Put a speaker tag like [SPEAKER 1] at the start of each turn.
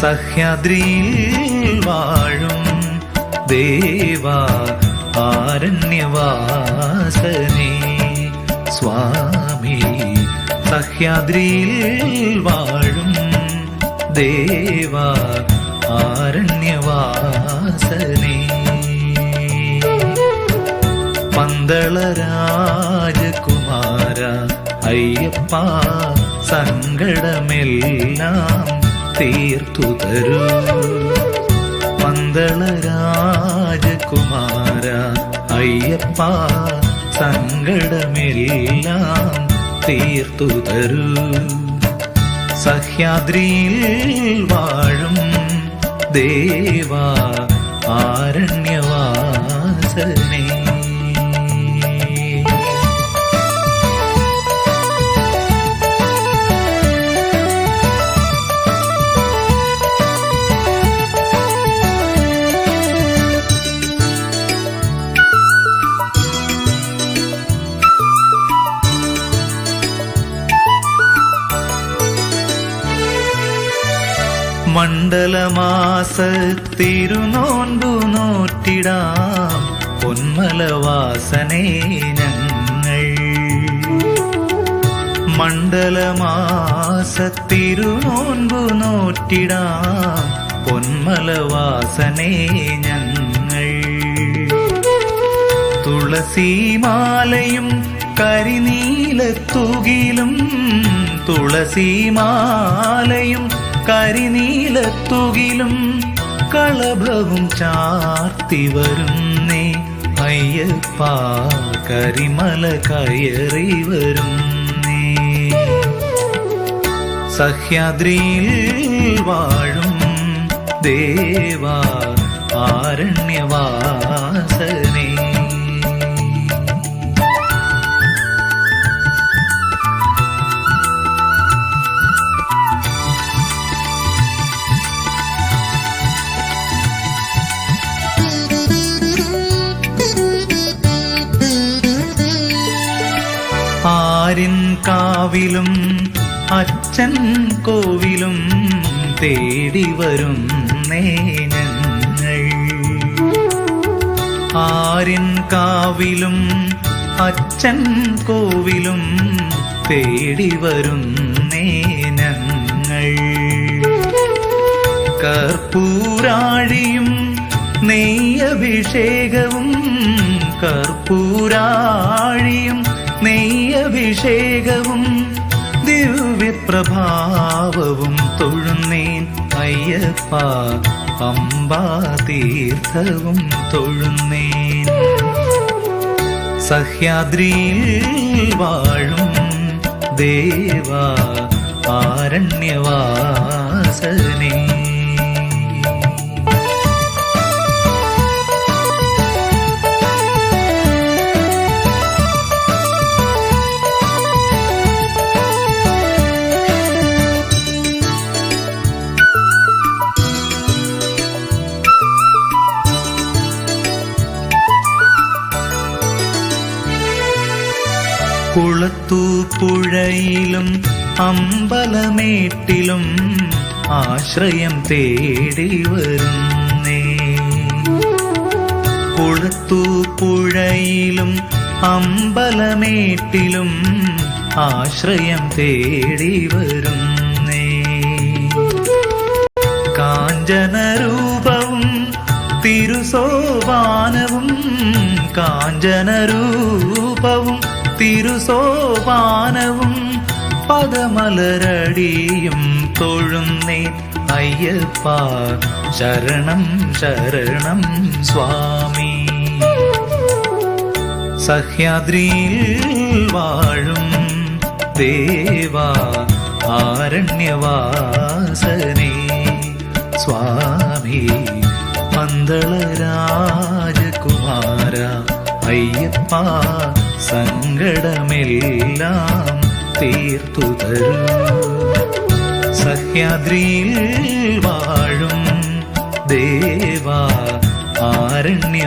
[SPEAKER 1] സഹ്യാദ്രിയിൽ വാഴും ദേവാ ആരണ്യവാസനേ. സ്വാമി സഹ്യാദ്രിയിൽ വാഴും ദേവാ ആരണ്യവാസനേ. പന്തളരാജകുമാര അയ്യപ്പ സങ്കടമെല്ലാം തീർത്തു തരൂ. പന്തള രാജകുമാര അയ്യപ്പ സങ്കടമെല്ലാം തീർത്തു തരൂ. സഹ്യാദ്രിയിൽ വാഴും ദേവാ ആരണ്യവാസനേ. മണ്ഡലമാസ തിരുനോൻപു നോറ്റിടാം പൊന്മലവാസനേ ഞങ്ങൾ. മണ്ഡലമാസ തിരുനോൻപു നോറ്റിടാം പൊന്മലവാസനേ ഞങ്ങൾ. തുളസിമാലയും കരിനീലത്തുകിലും തുളസിമാലയും കരിനീലത്തുകിലും കളഭവും ചാർത്തി വരുന്നേ. അയ്യപ്പ കരിമല കയറി വരുന്നേ. സഹ്യാദ്രിയിൽ വാഴും ദേവാ ആരണ്യവാസനേ ആരിൻ കാവിലും അച്ഛൻ കോവിലും തേടി വരും നേനങ്ങൾ. ആരിൻ കാവിലും അച്ഛൻ കോവിലും തേടി വരും നേനങ്ങൾ. കർപ്പൂരാഴിയും നെയ്യഭിഷേകവും കർപ്പൂരാഴിയും നെയ്യഭിഷേകവും ദിവ്യപ്രഭാവവും തൊഴുന്നേൻ അയ്യപ്പ പമ്പാതീർത്ഥവും തൊഴുന്നേൻ. സഹ്യാദ്രിയിൽ വാഴും ദേവാ ആരണ്യവാസനേ. കുളത്തൂപ്പുഴയിലും അമ്പലമേട്ടിലും ആശ്രയം തേടി വരുന്നേ. കുളത്തൂപ്പുഴയിലും അമ്പലമേട്ടിലും ആശ്രയം തേടി വരുന്നേ. കാഞ്ചനരൂപവും തിരുസോപാനവും കാഞ്ചനരൂപവും തിരുസോപാനവും പദമലരടിയും തൊഴുന്നേ അയ്യപ്പ ശരണം ശരണം സ്വാമി. സഹ്യാദ്രിയിൽ വാഴും ദേവാ ആരണ്യവാസനേ. സ്വാമി പന്തള അയ്യപ്പ സങ്കടമെല്ലാം തീർത്തു തരും. സഹ്യാദ്രിയിൽ വാഴും ദേവാ ആരണ്യവാസനേ.